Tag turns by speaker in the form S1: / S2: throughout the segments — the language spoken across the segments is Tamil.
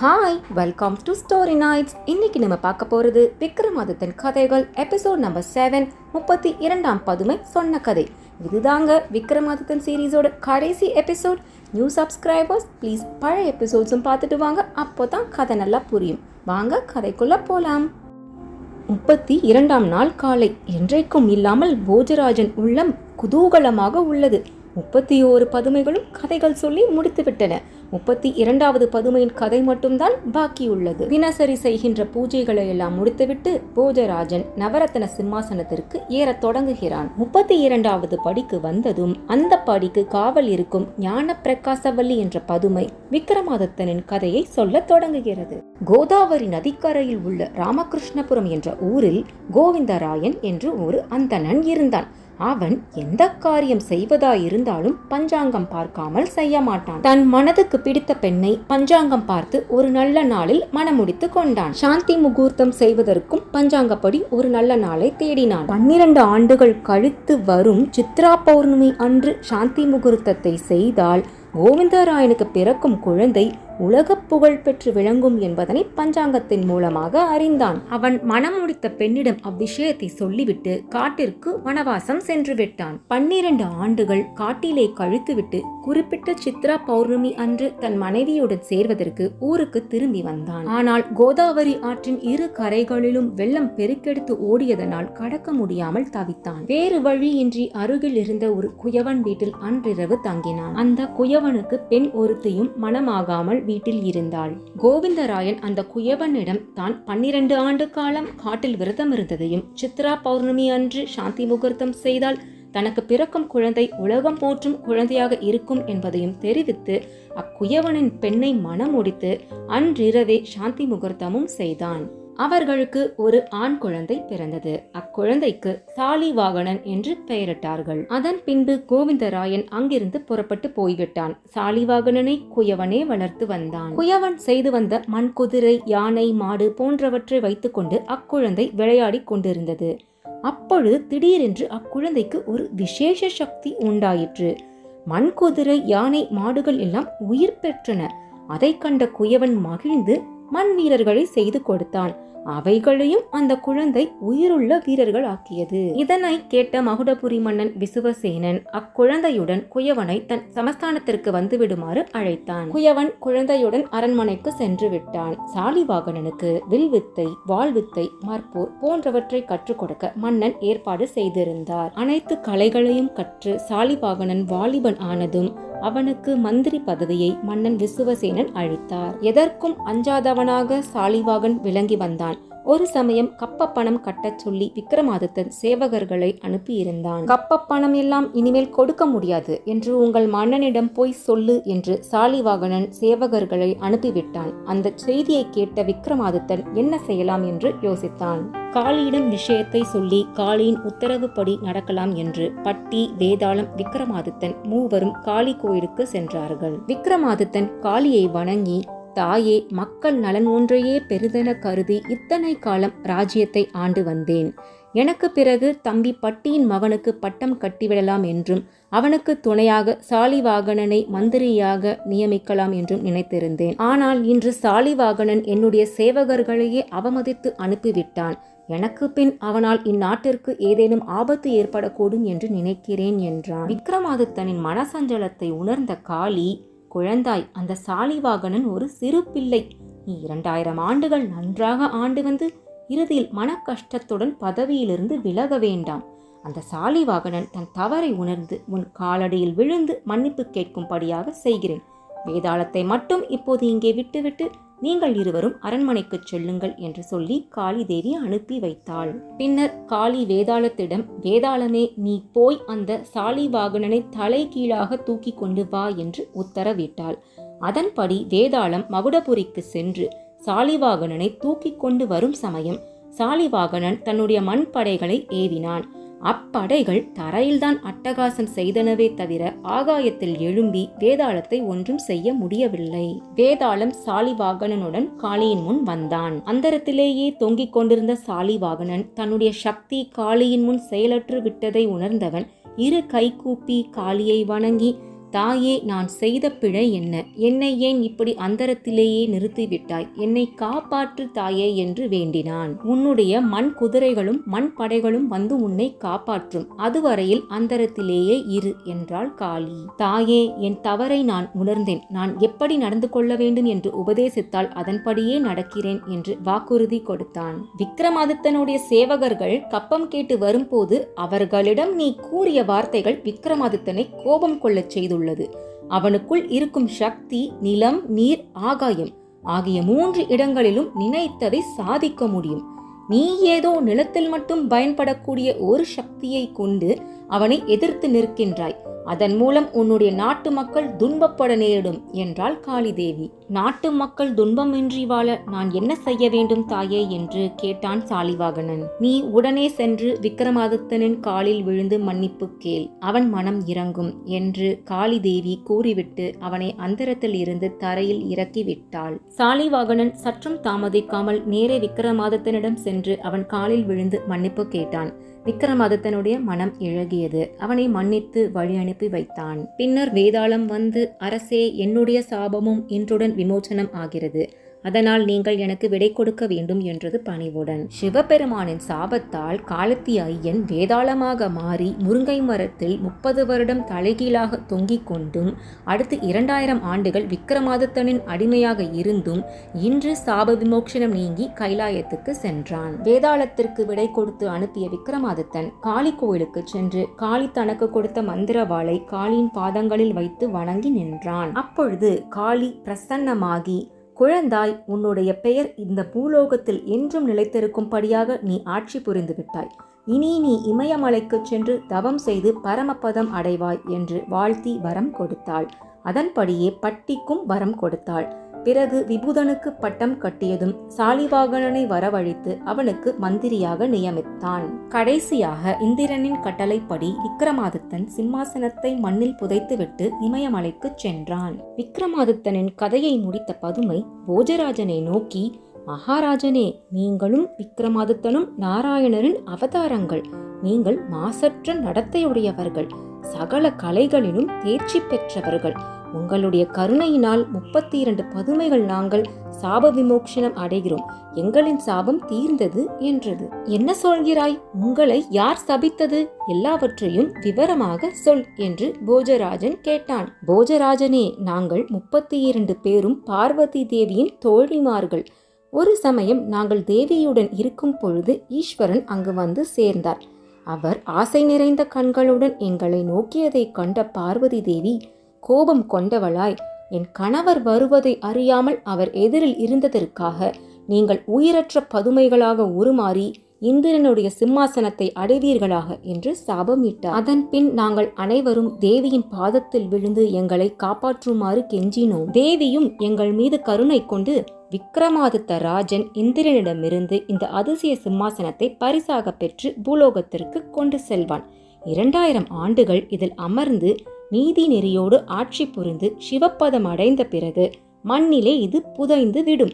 S1: Hi welcome to story nights இன்னைக்கு நம்ம பார்க்க போகிறது விக்ரமாதித்தன் கதைகள் எபிசோட் நம்பர் செவன் முப்பத்தி இரண்டாம் பதுமை சொன்ன கதை. இதுதாங்க விக்ரமாதித்தன் சீரீஸோட கடைசி எபிசோட் நியூ சப்ஸ்கிரைபர்ஸ் ப்ளீஸ் பழைய எபிசோட்ஸும் பார்த்துட்டு வாங்க அப்போ தான் கதை நல்லா புரியும். வாங்க கதைக்குள்ளே போகலாம் முப்பத்தி இரண்டாம் நாள் காலை. என்றைக்கும் இல்லாமல் போஜராஜன் உள்ளம் குதூகலமாக உள்ளது. முப்பத்தி ஓரு பதுமைகளும் கதைகள் சொல்லி முடித்துவிட்டன. முப்பத்தி இரண்டாவது பதுமையின் கதை மட்டும்தான் பாக்கியுள்ளது. தினசரி செய்கின்ற பூஜைகளை எல்லாம் முடித்துவிட்டு போஜராஜன் நவரத்ன சிம்மாசனத்திற்கு ஏறத் தொடங்குகிறான். முப்பத்தி இரண்டாவது படிக்கு வந்ததும் அந்த படிக்கு காவல் இருக்கும் ஞான பிரகாசவல்லி என்ற பதுமை விக்ரமாதித்தனின் கதையை சொல்லத் தொடங்குகிறது. கோதாவரி நதிக்கரையில் உள்ள ராமகிருஷ்ணபுரம் என்ற ஊரில் கோவிந்தராயன் என்று ஒரு அந்தணன் இருந்தான். அவன் எந்த காரியம் செய்வதாயிருந்தாலும் பஞ்சாங்கம் பார்க்காமல் செய்ய மாட்டான் தன் மனதுக்கு பிடித்த பெண்ணை பஞ்சாங்கம் பார்த்து ஒரு நல்ல நாளில் மனமுடித்து கொண்டான். சாந்தி முகூர்த்தம் செய்வதற்கும் பஞ்சாங்கப்படி ஒரு நல்ல நாளை தேடினான். பன்னிரண்டு ஆண்டுகள் கழித்து வரும் சித்ரா பௌர்ணமி அன்று சாந்தி முகூர்த்தத்தை செய்தால் கோவிந்தராயனுக்கு பிறக்கும் குழந்தை உலகப் புகழ் பெற்று விளங்கும் என்பதனை பஞ்சாங்கத்தின் மூலமாக அறிந்தான். அவன் மனம் முடித்த பெண்ணிடம் அவ்விஷயத்தை சொல்லிவிட்டு காட்டிற்கு வனவாசம் சென்று விட்டான். பன்னிரண்டு ஆண்டுகள் காட்டிலே கழித்துவிட்டு குறிப்பிட்ட சித்ரா பௌர்ணமி அன்று தன் மனைவியுடன் சேர்வதற்கு ஊருக்கு திரும்பி வந்தான். ஆனால் கோதாவரி ஆற்றின் இரு கரைகளிலும் வெள்ளம் பெருக்கெடுத்து ஓடியதனால் கடக்க முடியாமல் தவித்தான். வேறு வழியின்றி அருகில் இருந்த ஒரு குயவன் வீட்டில் அன்றிரவு தங்கினான். அந்த குயவனுக்கு பெண் ஒருத்தையும் மனமாகாமல் வீட்டில் இருந்தாள். கோவிந்தராயன் அந்த குயவனிடம் தான் பன்னிரண்டு ஆண்டு காலம் காட்டில் விரதம் இருந்ததையும் சித்ரா பௌர்ணமி அன்று சாந்தி முகூர்த்தம் செய்தால் தனக்கு பிறக்கும் குழந்தை உலகம் போற்றும் குழந்தையாக இருக்கும் என்பதையும் தெரிவித்து அக்குயவனின் பெண்ணை மனமுடித்து அன்றிரவே சாந்தி முகூர்த்தமும் செய்தான். அவர்களுக்கு ஒரு ஆண் குழந்தை பிறந்தது. அக்குழந்தைக்கு சாலிவாகனன் என்று பெயரிட்டார்கள். அதன் பின்பு கோவிந்தராயன் அங்கிருந்து புறப்பட்டு போய்விட்டான். சாலிவாகனனை குயவனே வளர்த்து வந்தான். குயவன் செய்து வந்த மண் குதிரை யானை மாடு போன்றவற்றை வைத்துக்கொண்டு அக்குழந்தை விளையாடிக் கொண்டிருந்தது. அப்பொழுது திடீரென்று அக்குழந்தைக்கு ஒரு விசேஷ சக்தி உண்டாயிற்று. மண் குதிரை யானை மாடுகள் எல்லாம் உயிர் பெற்றன. அதை கண்ட குயவன் மகிழ்ந்து மண் வீரர்களை செய்து கொடுத்தான். அவைகளையும் அந்த குழந்தை உயிருள்ள வீரர்கள் ஆக்கியது இதனை கேட்ட மகுடபுரி மன்னன் விசுவசேனன் அக்குழந்தையுடன் குயவனை தன் சமஸ்தானத்திற்கு வந்துவிடுமாறு அழைத்தான். குயவன் குழந்தையுடன் அரண்மனைக்கு சென்று விட்டான். சாலிவாகனனுக்கு வில்வித்தை வாழ்வித்தை மற்போர் போன்றவற்றை கற்றுக் கொடுக்க மன்னன் ஏற்பாடு செய்திருந்தார். அனைத்து கலைகளையும் கற்று சாலிவாகனன் வாலிபன் ஆனதும் அவனுக்கு மந்திரி பதவியை மன்னன் விசுவசேனன் அளித்தார். எதற்கும் அஞ்சாதவனாக சாலிவாகன் விளங்கி வந்தான். ஒரு சமயம் கப்ப பணம் கட்டச் சொல்லி விக்ரமாதித்தன் சேவகர்களை அனுப்பியிருந்தான். கப்ப பணம் எல்லாம் இனிமேல் கொடுக்க முடியாது என்று உங்கள் மன்னனிடம் போய் சொல்லு என்று சாலிவாகனன் சேவகர்களை அனுப்பிவிட்டான். அந்த செய்தியை கேட்ட விக்ரமாதித்தன் என்ன செய்யலாம் என்று யோசித்தான். காளியிடம் விஷயத்தை சொல்லி காளியின் உத்தரவுப்படி நடக்கலாம் என்று பட்டி வேதாளம் விக்ரமாதித்தன் மூவரும் காளி கோயிலுக்கு சென்றார்கள். விக்ரமாதித்தன் காளியை வணங்கி தாயே மக்கள் நலன் ஒன்றையே பெரிதென கருதி இத்தனை காலம் ராஜ்யத்தை ஆண்டு வந்தேன். எனக்கு பிறகு தம்பி பட்டியின் மகனுக்கு பட்டம் கட்டிவிடலாம் என்றும் அவனுக்கு துணையாக சாலிவாகனனை மந்திரியாக நியமிக்கலாம் என்றும் நினைத்திருந்தேன். ஆனால் இன்று சாலிவாகனன் என்னுடைய சேவகர்களையே அவமதித்து அனுப்பிவிட்டான். எனக்கு பின் அவனால் இந்நாட்டிற்கு ஏதேனும் ஆபத்து ஏற்படக்கூடும் என்று நினைக்கிறேன் என்றான். விக்ரமாதித்தனின் மனசஞ்சலத்தை உணர்ந்த காளி குழந்தாய் அந்த சாலிவாகனன் ஒரு சிறு பிள்ளை. நீ இரண்டாயிரம் ஆண்டுகள் நன்றாக ஆண்டு வந்து இறுதியில் மன கஷ்டத்துடன் பதவியிலிருந்து விலக வேண்டாம். அந்த சாலிவாகனன் தன் தவறை உணர்ந்து உன் காலடியில் விழுந்து மன்னிப்பு கேட்கும்படியாக செய்கிறேன். வேதாளத்தை மட்டும் இப்போது இங்கே விட்டுவிட்டு நீங்கள் இருவரும் அரண்மனைக்குச் செல்லுங்கள் என்று சொல்லி காளி தேவி அனுப்பி வைத்தாள். பின்னர் காளி வேதாளத்திடம் வேதாளமே நீ போய் அந்த சாலிவாகனனை தலை கீழாக தூக்கி கொண்டு வா என்று உத்தரவிட்டாள். அதன்படி வேதாளம் மகுடபுரிக்கு சென்று சாலிவாகனனை தூக்கி கொண்டு வரும் சமயம் சாலிவாகனன் தன்னுடைய மண் படைகளை ஏவினான். அப்படைகள் தரையில்தான் அட்டகாசம் செய்தனவே தவிர ஆகாயத்தில் எழும்பி வேதாளத்தை ஒன்றும் செய்ய முடியவில்லை. வேதாளம் சாலிவாகனனுடன் காளியின் முன் வந்தான். அந்தரத்திலேயே தொங்கிக் கொண்டிருந்த சாலிவாகனன் தன்னுடைய சக்தி காளியின் முன் செயலற்று விட்டதை உணர்ந்தவன் இரு கைகூப்பி காளியை வணங்கி தாயே நான் செய்த பிழை என்ன? என்னை ஏன் இப்படி அந்தரத்திலேயே நிறுத்திவிட்டாய்? என்னை காப்பாற்று தாயே என்று வேண்டினான். உன்னுடைய மண் குதிரைகளும் மண் படைகளும் வந்து உன்னை காப்பாற்றும். அதுவரையில் அந்தரத்திலேயே இரு என்றாள் காளி. தாயே என் தவறை நான் உணர்ந்தேன். நான் எப்படி நடந்து கொள்ள வேண்டும் என்று உபதேசித்தால் அதன்படியே நடக்கிறேன் என்று வாக்குறுதி கொடுத்தான். விக்ரமாதித்தனுடைய சேவகர்கள் கப்பம் கேட்டு வரும்போது அவர்களிடம் நீ கூறிய வார்த்தைகள் விக்ரமாதித்தனை கோபம் கொள்ளச் செய்துள்ளது அவனுக்குள் இருக்கும் சக்தி நிலம் நீர் ஆகாயம் ஆகிய மூன்று இடங்களிலும் நினைத்ததை சாதிக்க முடியும். நீ ஏதோ நிலத்தில் மட்டும் பயன்படக்கூடிய ஒரு சக்தியை கொண்டு அவனை எதிர்த்து நிற்கின்றாய். அதன் மூலம் உன்னுடைய நாட்டு மக்கள் துன்பப்பட நேரிடும் என்றாள் காளிதேவி. நாட்டு மக்கள் துன்பமின்றி வாழ நான் என்ன செய்ய வேண்டும் தாயே என்று கேட்டான் சாலிவாகனன். நீ உடனே சென்று விக்ரமாதித்தனின் காலில் விழுந்து மன்னிப்பு கேள். அவன் மனம் இறங்கும் என்று காளிதேவி கூறிவிட்டு அவனை அந்தரத்தில் இருந்து தரையில் இறக்கிவிட்டாள் சாலிவாகனன் சற்றும் தாமதிக்காமல் நேரே விக்ரமாதித்தனிடம் சென்று அவன் காலில் விழுந்து மன்னிப்பு கேட்டான். விக்ரமாதித்தனுடைய மனம் இழகியது. அவனை மன்னித்து வழி அனுப்பி வைத்தான். பின்னர் வேதாளம் வந்து அரசே என்னுடைய சாபமும் இன்றுடன் விமோசனம் ஆகிறது. அதனால் நீங்கள் எனக்கு விடை கொடுக்க வேண்டும் என்றது பணிவுடன். சிவபெருமானின் சாபத்தால் காலத்தி ஐயன் வேதாளமாக மாறி முருங்கை மரத்தில் முப்பது வருடம் தலைகீழாக தொங்கிக் கொண்டும் அடுத்து இரண்டாயிரம் ஆண்டுகள் விக்ரமாதித்தனின் அடிமையாக இருந்தும் இன்று சாப விமோசனம் நீங்கி கைலாயத்துக்கு சென்றான். வேதாளத்திற்கு விடை கொடுத்து அனுப்பிய விக்ரமாதித்தன் காளி கோயிலுக்கு சென்று காளி தனக்கு கொடுத்த மந்திரவாளை காளியின் பாதங்களில் வைத்து வணங்கி நின்றான். அப்பொழுது காளி பிரசன்னமாகி குழந்தாய் உன்னுடைய பெயர் இந்த பூலோகத்தில் என்றும் நிலைத்திருக்கும்படியாக நீ ஆட்சி புரிந்து விட்டாய் இனி நீ இமயமலைக்குச் சென்று தவம் செய்து பரமபதம் அடைவாய் என்று வாழ்த்தி வரம் கொடுத்தாள். அதன்படியே பட்டிக்கும் வரம் கொடுத்தாள். பிறகு விபூதனுக்கு பட்டம் கட்டியதும் சாலிவாகனனை வரவழைத்து அவனுக்கு மந்திரியாக நியமித்தான். கடைசியாக இந்திரனின் கட்டளைப்படி விக்ரமாதித்தன் சிம்மாசனத்தை மண்ணில் புதைத்துவிட்டு இமயமலைக்குச் சென்றான். விக்ரமாதித்தனின் கதையை முடித்த பதுமை போஜராஜனை நோக்கி மகாராஜனே நீங்களும் விக்ரமாதித்தனும் நாராயணரின் அவதாரங்கள். நீங்கள் மாசற்ற நடத்தையுடையவர்கள். சகல கலைகளிலும் தேர்ச்சி பெற்றவர்கள். உங்களுடைய கருணையினால் முப்பத்தி இரண்டு பதுமைகள் நாங்கள் சாப விமோக்ஷனம் அடைகிறோம். எங்களின் சாபம் தீர்ந்தது என்றது. என்ன சொல்கிறாய்? உங்களை யார் சபித்தது? எல்லாவற்றையும் விவரமாக சொல் என்று போஜராஜன் கேட்டான். போஜராஜனே நாங்கள் முப்பத்தி இரண்டு பேரும் பார்வதி தேவியின் தோழிமார்கள். ஒரு சமயம் நாங்கள் தேவியுடன் இருக்கும் பொழுது ஈஸ்வரன் அங்கு வந்து சேர்ந்தார். அவர் ஆசை நிறைந்த கண்களுடன் எங்களை நோக்கியதைக் கண்ட பார்வதி தேவி கோபம் கொண்டவளாய் என் கணவர் வருவதை அறியாமல் அவர் எதிரில் இருந்ததற்காக நீங்கள் உயிரற்ற பதுமைகளாக உருமாறி இந்திரனுடைய சிம்மாசனத்தை அடைவீர்களாக? என்று சாபமிட்டார். அதன் பின் நாங்கள் அனைவரும் தேவியின் பாதத்தில் விழுந்து எங்களை காப்பாற்றுமாறு கெஞ்சினோம். தேவியும் எங்கள் மீது கருணை கொண்டு விக்ரமாதித்த ராஜன் இந்திரனிடமிருந்து இந்த அதிசய சிம்மாசனத்தை பரிசாக பெற்று பூலோகத்திற்கு கொண்டு செல்வான். இரண்டாயிரம் ஆண்டுகள் இதில் அமர்ந்து நீதி நெறியோடு ஆட்சி புரிந்து சிவப்பதம் அடைந்த பிறகு மண்ணிலே இது புதைந்து விடும்.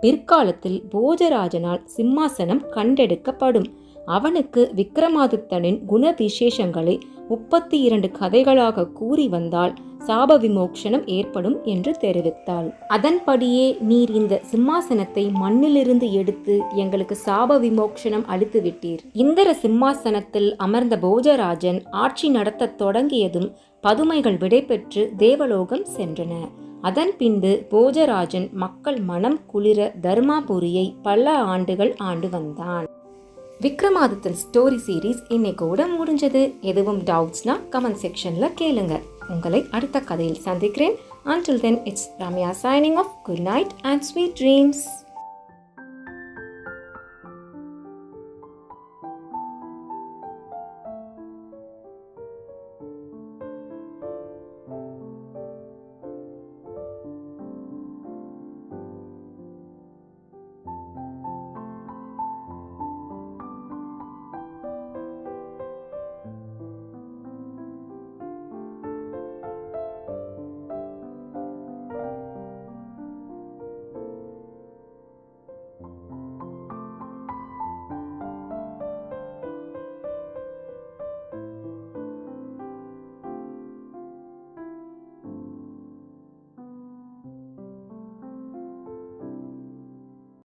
S1: பிற்காலத்தில் போஜராஜனால் சிம்மாசனம் கண்டெடுக்கப்படும். அவனுக்கு விக்ரமாதித்தனின் குண விசேஷங்களை முப்பத்தி இரண்டு கதைகளாக கூறி வந்தால் சாப விமோக்ஷனம் ஏற்படும் என்று தெரிவித்தாள். அதன்படியே நீர் இந்த சிம்மாசனத்தை மண்ணிலிருந்து எடுத்து எங்களுக்கு சாப விமோக்ஷனம் அளித்து விட்டீர். இந்திர சிம்மாசனத்தில் அமர்ந்த போஜராஜன் ஆட்சி நடத்தத் தொடங்கியதும் பதுமைகள் விடைபெற்று தேவலோகம் சென்றன. அதன் பின்பு போஜராஜன் மக்கள் மனம் குளிர தர்மாபுரியை பல ஆண்டுகள் ஆண்டு வந்தான். விக்ரமாதித்தன் ஸ்டோரி சீரீஸ் இன்னைக்கோட முடிஞ்சது. எதுவும் டவுட்ஸ்னா கமெண்ட் செக்ஷன்ல கேளுங்க. உங்களை அடுத்த கதையில் சந்திக்கிறேன். Until then it's Ramya signing off good night and sweet dreams